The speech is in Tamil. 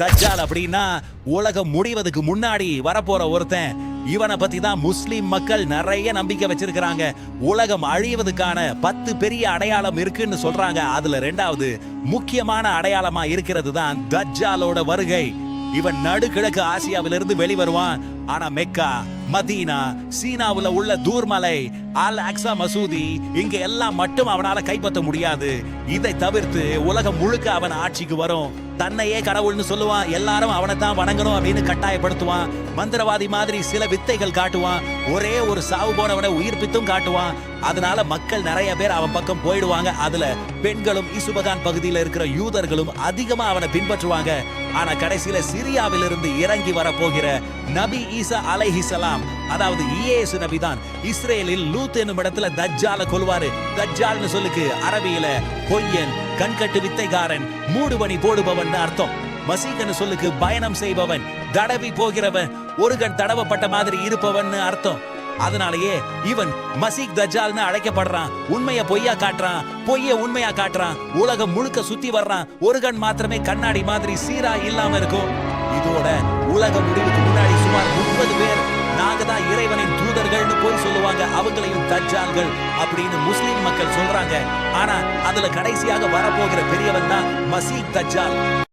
தஜ்ஜால் அப்படின்னா உலகம் முடிவதுக்கு முன்னாடி வரப்போற ஒருத்தன். இவனை பத்தி தான் முஸ்லிம் மக்கள் நிறைய நம்பிக்கை வச்சிருக்கிறாங்க. உலகம் அழிவதுக்கான பத்து பெரிய அடையாளம் இருக்குன்னு சொல்றாங்க. அதுல ரெண்டாவது முக்கியமான அடையாளமா இருக்கிறது தான் தஜ்ஜாலோட வருகை. இவன் நடுகிழக்கு ஆசியாவிலிருந்து வெளிவருவான். ஆனா மெக்கா மதீனா சீனாவுல உள்ள தூர்மலை அல் அக்ஸா மசூதி இங்க எல்லாம் மட்டும் அவனால கைப்பற்ற முடியாது. இதை தவிர்த்து உலகம் முழுக்க அவன் ஆட்சிக்கு வரும். தன்னையே கடவுள்னு சொல்லுவான். எல்லாரும் அவனை தான் வணங்கணும் அப்படின்னு கட்டாயப்படுத்துவான். மந்திரவாதி மாதிரி சில வித்தைகள் காட்டுவான். ஒரே ஒரு சாவு போனவனை உயிர்ப்பித்தும் காட்டுவான். அதனால மக்கள் நிறைய பேர் அவன் பக்கம் போயிடுவாங்க. அதுல பெண்களும் இசுபகான் பகுதியில இருக்கிற யூதர்களும் அதிகமா அவனை பின்பற்றுவாங்க. ஆனா கடைசியில சிரியாவிலிருந்து இறங்கி வரப்போகிற நபி ஈசா அலைஹிசலாம் அதாவது இயேசு நபி தான் இஸ்ரேலில் லூத் என்னும் இடத்துல தஜ்ஜால கொல்வாரு. தஜ்ஜால்னு சொல்லுக்கு அரபியில பொய்யன் கண்கட்டு வித்தைகாரன் மூடுபணி போடுபவன் அர்த்தம். மசீகன்னு சொல்லுக்கு பயணம் செய்பவன் தடவி போகிறவன் ஒரு கண் தடவப்பட்ட மாதிரி இருப்பவன் அர்த்தம். அதனாலேயே இவன் மசீக் தஜால்னு அழைக்கப்படுறான். உண்மைய பொய்யா காட்டுறான். பொய்ய உண்மையா காட்டுறான். உலகம் முழுக்க சுத்தி வர்றான். ஒரு கண் மாத்திரமே கண்ணாடி மாதிரி சீரா இல்லாம இருக்கும். இதோட உலக முடிவுக்கு முன்னாடி சுமார் முப்பது பேர் நாங்க தான் இறைவனின் தூதர்கள்னு போய் சொல்லுவாங்க. அவங்களையும் தஜால்கள் அப்படின்னு முஸ்லிம் மக்கள் சொல்றாங்க. ஆனா அதுல கடைசியாக வரப்போகிற பெரியவன் தான் மசீக் தஜால்